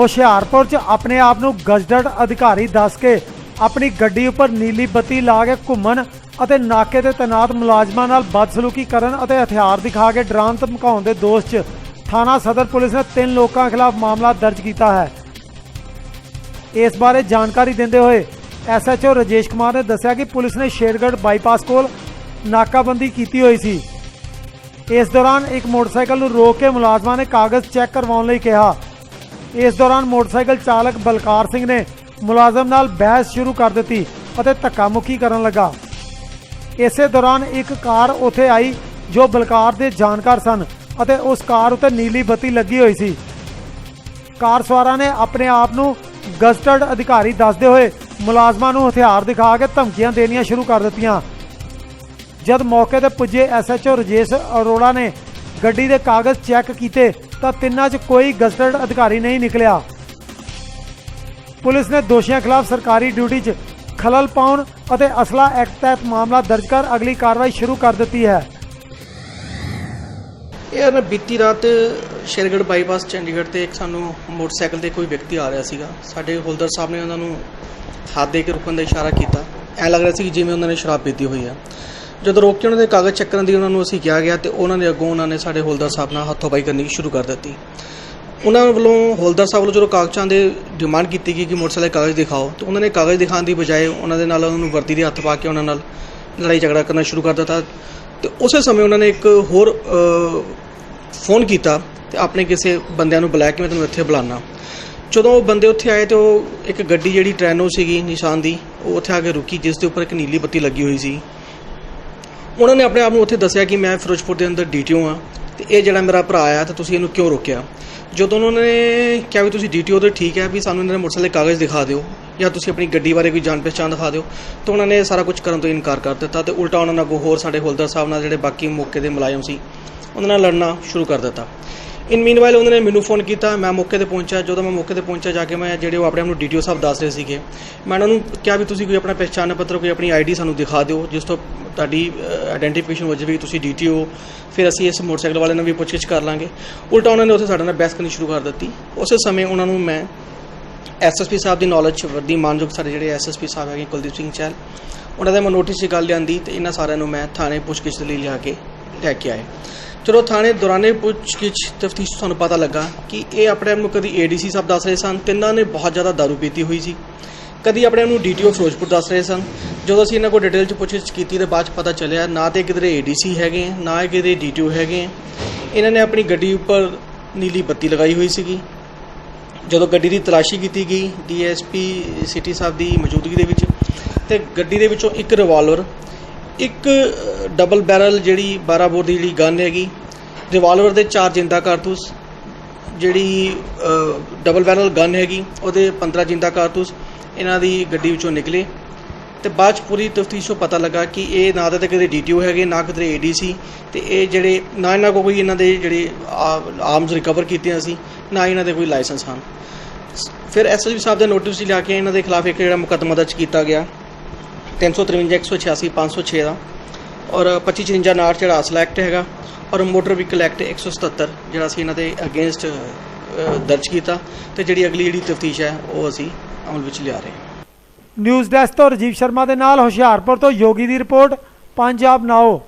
ਹੁਸ਼ਿਆਰਪੁਰ 'ਚ ਆਪਣੇ ਆਪ ਨੂੰ ਗਜ਼ਟਡ ਅਧਿਕਾਰੀ ਦੱਸ ਕੇ ਆਪਣੀ ਗੱਡੀ ਉੱਪਰ ਨੀਲੀ ਬੱਤੀ ਲਾ ਕੇ ਘੁੰਮਣ ਅਤੇ ਨਾਕੇ ਤੇ ਤੈਨਾਤ ਮੁਲਾਜ਼ਮਾਂ ਨਾਲ ਬਦਸਲੂਕੀ ਕਰਨ ਅਤੇ ਹਥਿਆਰ ਦਿਖਾ ਕੇ ਡਰਾਉਣ ਧਮਕਾਉਣ ਦੇ ਦੋਸ਼ 'ਚ ਥਾਣਾ ਸਦਰ ਪੁਲਿਸ ਨੇ ਤਿੰਨ ਲੋਕਾਂ ਖਿਲਾਫ ਮਾਮਲਾ ਦਰਜ ਕੀਤਾ ਹੈ। ਇਸ ਬਾਰੇ ਜਾਣਕਾਰੀ ਦਿੰਦੇ ਹੋਏ ਐਸਐਚਓ ਰਜੇਸ਼ ਕੁਮਾਰ ਨੇ ਦੱਸਿਆ ਕਿ ਪੁਲਿਸ ਨੇ ਸ਼ੇਰਗੜ੍ਹ ਬਾਈਪਾਸ ਕੋਲ ਨਾਕਾਬੰਦੀ ਕੀਤੀ ਹੋਈ ਸੀ। ਇਸ ਦੌਰਾਨ ਇੱਕ ਮੋਟਰਸਾਈਕਲ ਨੂੰ ਰੋਕ ਕੇ ਮੁਲਾਜ਼ਮਾਂ ਨੇ ਕਾਗਜ਼ ਚੈੱਕ ਕਰਵਾਉਣ ਲਈ ਕਿਹਾ। ਇਸ ਦੌਰਾਨ ਮੋਟਰਸਾਈਕਲ ਚਾਲਕ ਬਲਕਾਰ ਸਿੰਘ ਨੇ ਮੁਲਾਜ਼ਮ ਨਾਲ ਬਹਿਸ ਸ਼ੁਰੂ ਕਰ ਦਿੱਤੀ ਅਤੇ ਧੱਕਾ ਮੁੱਕੀ ਕਰਨ ਲੱਗਾ। ਇਸੇ ਦੌਰਾਨ ਇੱਕ ਕਾਰ ਉੱਥੇ ਆਈ ਜੋ ਬਲਕਾਰ ਦੇ ਜਾਣਕਾਰ ਸਨ ਅਤੇ ਉਸ ਕਾਰ ਉੱਤੇ ਨੀਲੀ ਬੱਤੀ ਲੱਗੀ ਹੋਈ ਸੀ। ਕਾਰ ਸਵਾਰਾਂ ਨੇ ਆਪਣੇ ਆਪ ਨੂੰ ਗਜ਼ਟਡ ਅਧਿਕਾਰੀ ਦੱਸਦੇ ਹੋਏ ਮੁਲਾਜ਼ਮਾਂ ਨੂੰ ਹਥਿਆਰ ਦਿਖਾ ਕੇ ਧਮਕੀਆਂ ਦੇਣੀਆਂ ਸ਼ੁਰੂ ਕਰ ਦਿੱਤੀਆਂ। ਜਦ ਮੌਕੇ ਤੇ ਪੁੱਜੇ ਐਸਐਚਓ ਰਜੇਸ਼ ਅਰੋੜਾ ਨੇ ਗੱਡੀ ਦੇ ਕਾਗਜ਼ ਚੈੱਕ ਕੀਤੇ ਤਾਂ ਤਿੰਨਾਂ 'ਚ ਕੋਈ ਗਜ਼ਟਡ ਅਧਿਕਾਰੀ ਨਹੀਂ ਨਿਕਲਿਆ। ਪੁਲਿਸ ਨੇ ਦੋਸ਼ੀਆਂ ਖਿਲਾਫ ਸਰਕਾਰੀ ਡਿਊਟੀ 'ਚ ਖਲਲ ਪਾਉਣ ਅਤੇ ਅਸਲਾ ਐਕਟ ਤਹਿਤ ਮਾਮਲਾ ਦਰਜ ਕਰ ਅਗਲੀ ਕਾਰਵਾਈ ਸ਼ੁਰੂ ਕਰ ਦਿੱਤੀ ਹੈ। ਇਹ ਨਾ ਬੀਤੀ ਰਾਤ ਸ਼ੇਰਗੜ੍ਹ ਬਾਈਪਾਸ ਚੰਡੀਗੜ੍ਹ ਤੇ ਇੱਕ ਸਾਨੂੰ ਮੋਟਰਸਾਈਕਲ ਤੇ ਕੋਈ ਵਿਅਕਤੀ ਆ ਰਿਹਾ ਸੀਗਾ। ਸਾਡੇ ਹੋਲਡਰ ਸਾਹਿਬ ਨੇ ਉਹਨਾਂ ਨੂੰ ਹੱਥ ਦੇ ਕੇ ਰੁਕਣ ਦਾ ਇਸ਼ਾਰਾ ਕੀਤਾ। ਐ ਲੱਗ ਰਿਹਾ ਸੀ ਕਿ ਜਿਵੇਂ ਉਹਨਾਂ ਨੇ ਸ਼ਰਾਬ ਪੀਤੀ ਹੋਈ ਆ। ਜਦੋਂ ਰੋਕ ਕੇ ਉਹਨਾਂ ਦੇ ਕਾਗਜ਼ ਚੱਕਣ ਦੀ ਉਹਨਾਂ ਨੂੰ ਅਸੀਂ ਕਿਹਾ ਗਿਆ ਤੇ ਉਹਨਾਂ ਨੇ ਅੱਗੋਂ ਉਹਨਾਂ ਨੇ ਸਾਡੇ ਹੋਲਡਰ ਸਾਹਿਬ ਨਾਲ ਹੱਥੋਂਪਾਈ ਕਰਨੀ ਸ਼ੁਰੂ ਕਰ ਦਿੱਤੀ। ਉਹਨਾਂ ਵੱਲੋਂ ਹੋਲਡਰ ਸਾਹਿਬ ਵੱਲੋਂ ਜਦੋਂ ਕਾਗਜ਼ਾਂ ਦੇ ਡਿਮਾਂਡ ਕੀਤੀ ਗਈ ਕਿ ਮੋਟਰਸਾਈਕਲ ਦੇ ਕਾਗਜ਼ ਦਿਖਾਓ, ਤੇ ਉਹਨਾਂ ਨੇ ਕਾਗਜ਼ ਦਿਖਾਉਣ ਦੀ ਬਜਾਏ ਉਹਨਾਂ ਦੇ ਨਾਲ ਉਹਨਾਂ ਨੂੰ ਵਰਦੀ ਦੇ ਹੱਥ ਪਾ ਕੇ ਉਹਨਾਂ ਨਾਲ ਲੜਾਈ ਝਗੜਾ ਕਰਨਾ ਸ਼ੁਰੂ ਕਰ ਦਿੱਤਾ ਤੇ ਉਸੇ ਸਮੇਂ ਉਹਨਾਂ ਨੇ ਇੱਕ ਹੋਰ ਫੋਨ ਕੀਤਾ ਤੇ ਆਪਣੇ ਕਿਸੇ ਬੰਦਿਆਂ ਨੂੰ ਬੁਲਾਇਆ ਕਿ ਮੈਂ ਤੁਹਾਨੂੰ ਇੱਥੇ ਬੁਲਾਣਾ ਜਦੋਂ ਉਹ ਬੰਦੇ ਉੱਥੇ ਆਏ ਤੇ ਉਹ ਇੱਕ ਗੱਡੀ ਜਿਹੜੀ ਟ੍ਰੈਨੋ ਸੀਗੀ ਨਿਸ਼ਾਨ ਦੀ, ਉਹ ਉੱਥੇ ਆ ਕੇ ਰੁਕੀ, ਜਿਸ ਦੇ ਉੱਪਰ ਇੱਕ ਨੀਲੀ ਬੱਤੀ ਲੱਗੀ ਹੋਈ ਸੀ। ਉਹਨਾਂ ਨੇ ਆਪਣੇ ਆਪ ਨੂੰ ਉੱਥੇ ਦੱਸਿਆ ਕਿ ਮੈਂ ਫਿਰੋਜ਼ਪੁਰ ਦੇ ਅੰਦਰ ਡੀਟੀਓ ਆ ਤੇ ਇਹ ਜਿਹੜਾ ਮੇਰਾ ਭਰਾ ਆ ਤੇ ਤੁਸੀਂ ਇਹਨੂੰ ਕਿਉਂ ਰੋਕਿਆ? ਜਦੋਂ ਉਹਨਾਂ ਨੇ ਕਿਹਾ ਵੀ ਤੁਸੀਂ ਡੀਟੀਓ ਤੇ ਠੀਕ ਹੈ ਵੀ ਸਾਨੂੰ ਇਹਨਾਂ ਦੇ ਮੋਟਰਸਾਈਕਲ ਦੇ ਕਾਗਜ਼ ਦਿਖਾ ਦਿਓ ਜਾਂ ਤੁਸੀਂ ਆਪਣੀ ਗੱਡੀ ਬਾਰੇ ਕੋਈ ਜਾਣ ਪਛਾਣ ਦਿਖਾ ਦਿਓ, ਤਾਂ ਉਹਨਾਂ ਨੇ ਸਾਰਾ ਕੁਝ ਕਰਨ ਤੋਂ ਇਨਕਾਰ ਕਰ ਦਿੱਤਾ ਤੇ ਉਲਟਾ ਉਹਨਾਂ ਨਾਲ ਅੱਗੋਂ ਹੋਰ ਸਾਡੇ ਹੋਲਡਰ ਸਾਹਿਬ ਨਾਲ ਜਿਹੜੇ ਬਾਕੀ ਮੌਕੇ ਦੇ ਮੁਲਾਜ਼ਮ ਸੀ, ਉਹਨਾਂ ਨਾਲ ਲੜਨਾ ਸ਼ੁਰੂ ਕਰ ਦਿੱਤਾ। ਇਨ ਮੀਨਵਾਈਲ ਉਹਨਾਂ ਨੇ ਮੈਨੂੰ ਫੋਨ ਕੀਤਾ, ਮੈਂ ਮੌਕੇ ਤੇ ਪਹੁੰਚਿਆ, ਜਦੋਂ ਮੈਂ ਮੌਕੇ ਤੇ ਪਹੁੰਚਿਆ ਜਾ ਕੇ ਮੈਂ ਜਿਹੜੇ ਉਹ ਆਪਣੇ ਆਪ ਨੂੰ ਡੀਟੀਓ ਸਾਹਿਬ ਦੱਸ ਰਹੇ ਸੀਗੇ, ਮੈਂ ਉਹਨਾਂ ਨੂੰ ਕਿਹਾ ਵੀ ਤੁਸੀਂ ਕੋਈ ਆਪਣਾ ਪਹਿਚਾਣ ਪੱਤਰ, ਕੋਈ ਆਪਣੀ ਆਈਡੀ ਸਾਨੂੰ ਦਿਖਾ ਦਿਓ, ਜਿਸ ਤੋਂ ਤੁਹਾਡੀ ਆਇਡੈਂਟੀਫਿਕੇਸ਼ਨ ਹੋ ਜਾਵੇ ਕਿ ਤੁਸੀਂ ਡੀਟੀਓ ਫਿਰ ਅਸੀਂ ਇਸ ਮੋਟਰਸਾਈਕਲ ਵਾਲੇ ਨਾਲ ਵੀ ਪੁੱਛਗਿੱਛ ਕਰ ਲਾਂਗੇ। ਉਲਟਾ ਉਹਨਾਂ ਨੇ ਉੱਥੇ ਸਾਡੇ ਨਾਲ ਬਹਿਸ ਕਰਨੀ ਸ਼ੁਰੂ ਕਰ ਦਿੱਤੀ। ਉਸੇ ਸਮੇਂ ਉਹਨਾਂ ਨੂੰ ਮੈਂ ਐਸਐਸਪੀ ਸਾਹਿਬ ਦੀ ਨੌਲੇਜ 'ਚ ਵਰਦੀ ਮਾਨਯੋਗ ਸਾਡੇ ਜਿਹੜੇ ਐਸਐਸਪੀ ਸਾਹਿਬ ਹੈਗੇ, ਕੁਲਦੀਪ ਸਿੰਘ ਚਹਿਲ, ਉਹਨਾਂ ਦੇ ਮੈਂ ਨੋਟਿਸ 'ਚ ਗੱਲ ਲਿਆਂਦੀ ਤੇ ਇਹਨਾਂ ਸਾਰਿਆਂ ਨੂੰ ਮੈਂ ਥਾਣੇ ਪੁੱਛਗਿੱਛ ਦੇ ਲਈ ਲਿਆ ਕੇ ਲੈ ਕੇ ਆਏ। ਚਲੋ, ਥਾਣੇ ਦੌਰਾਨੇ ਪੁੱਛਗਿੱਛ ਤਫਤੀਸ਼ ਤੁਹਾਨੂੰ ਪਤਾ ਲੱਗਾ ਕਿ ਇਹ ਆਪਣੇ ਆਪ ਨੂੰ ਕਦੀ ਏਡੀਸੀ ਸਾਹਿਬ ਦੱਸ ਰਹੇ ਸਨ ਤਿੰਨਾਂ ਨੇ ਬਹੁਤ ਜ਼ਿਆਦਾ ਦਾਰੂ ਪੀਤੀ ਹੋਈ ਸੀ। ਕਦੀ ਆਪਣੇ ਆਪ ਨੂੰ ਡੀਟੀਓ ਫਿਰੋਜ਼ਪੁਰ ਦੱਸ ਰਹੇ ਸਨ। ਜਦੋਂ ਅਸੀਂ ਇਹਨਾਂ ਕੋਲ ਡਿਟੇਲ ਚ ਪੁੱਛਗਿੱਛ ਕੀਤੀ ਤੇ ਬਾਅਦ ਚ ਪਤਾ ਚੱਲਿਆ ਨਾ ਤੇ ਕਿਧਰੇ ਏਡੀਸੀ ਹੈਗੇ ਹੈ, ਨਾ ਹੀ ਕਿਧਰੇ ਡੀਟੀਓ ਹੈਗੇ ਹੈ। ਇਹਨਾਂ ਨੇ ਆਪਣੀ ਗੱਡੀ ਉੱਪਰ ਨੀਲੀ ਬੱਤੀ ਲਗਾਈ ਹੋਈ ਸੀਗੀ ਜਦੋਂ ਗੱਡੀ ਦੀ ਤਲਾਸ਼ੀ ਕੀਤੀ ਗਈ ਡੀਐਸਪੀ ਸਿਟੀ ਸਾਹਿਬ ਦੀ ਮੌਜੂਦਗੀ ਦੇ ਵਿੱਚ ਤੇ ਗੱਡੀ ਦੇ ਵਿੱਚੋਂ ਇੱਕ ਰਿਵਾਲਵਰ ਇੱਕ ਡਬਲ ਬੈਰਲ ਜਿਹੜੀ 12 ਬੋਰ ਦੀ ਜਿਹੜੀ ਗਨ ਹੈਗੀ ਰਿਵਾਲਵਰ ਦੇ ਚਾਰ ਜਿੰਦਾ ਕਾਰਤੂਸ ਜਿਹੜੀ ਡਬਲ ਬੈਰਲ ਗਨ ਹੈਗੀ ਉਹਦੇ 15 ਜਿੰਦਾ ਕਾਰਤੂਸ ਇਹਨਾਂ ਦੀ ਗੱਡੀ ਵਿੱਚੋਂ ਨਿਕਲੇ ਤੇ ਬਾਅਦ ਚ ਪੂਰੀ ਤਫਤੀਸ਼ ਤੋਂ ਪਤਾ ਲੱਗਾ ਕਿ ਇਹ ਨਾ ਤਾਂ ਕਿਤੇ ਡੀਟੀਓ ਹੈਗੇ, ਨਾ ਕਿਤੇ ਏਡੀਸੀ ਤੇ ਇਹ ਜਿਹੜੇ ਨਾ ਇਹਨਾਂ ਕੋਲ ਕੋਈ ਇਹਨਾਂ ਦੇ ਜਿਹੜੇ ਆਰਮਸ ਰਿਕਵਰ ਕੀਤੀਆਂ ਸੀ ਨਾ ਇਹਨਾਂ ਦੇ ਕੋਈ ਲਾਇਸੈਂਸ ਹਨ। ਫਿਰ ਐਸਐਸਪੀ ਸਾਹਿਬ ਦੇ ਨੋਟਿਸ 'ਚ ਲਿਆ ਕੇ ਇਹਨਾਂ ਦੇ ਖਿਲਾਫ ਇੱਕ ਜਿਹੜਾ ਮੁਕੱਦਮਾ ਦਰਜ ਕੀਤਾ ਗਿਆ 353 186 506 ਦਾ। ਔਰ 2554 ਨਾਰ ਜਿਹੜਾ ਅਸਲ ਐਕਟ ਹੈਗਾ ਔਰ ਮੋਟਰ ਵਹੀਕਲ ਐਕਟ 177 ਜਿਹੜਾ ਅਸੀਂ ਇਹਨਾਂ ਦੇ ਅਗੇਂਸਟ ਦਰਜ ਕੀਤਾ ਤੇ ਜਿਹੜੀ ਅਗਲੀ ਜਿਹੜੀ ਤਫਤੀਸ਼ ਹੈ ਉਹ ਅਸੀਂ ਅਮਲ ਵਿੱਚ ਲਿਆ ਰਹੇ ਹਾਂ। ਨਿਊਜ਼ ਡੈਸਕ ਤੋਂ ਰਜੀਵ ਸ਼ਰਮਾ ਦੇ ਨਾਲ ਹੁਸ਼ਿਆਰਪੁਰ ਤੋਂ ਯੋਗੀ ਦੀ ਰਿਪੋਰਟ। ਪੰਜਾਬ ਨਾਓ।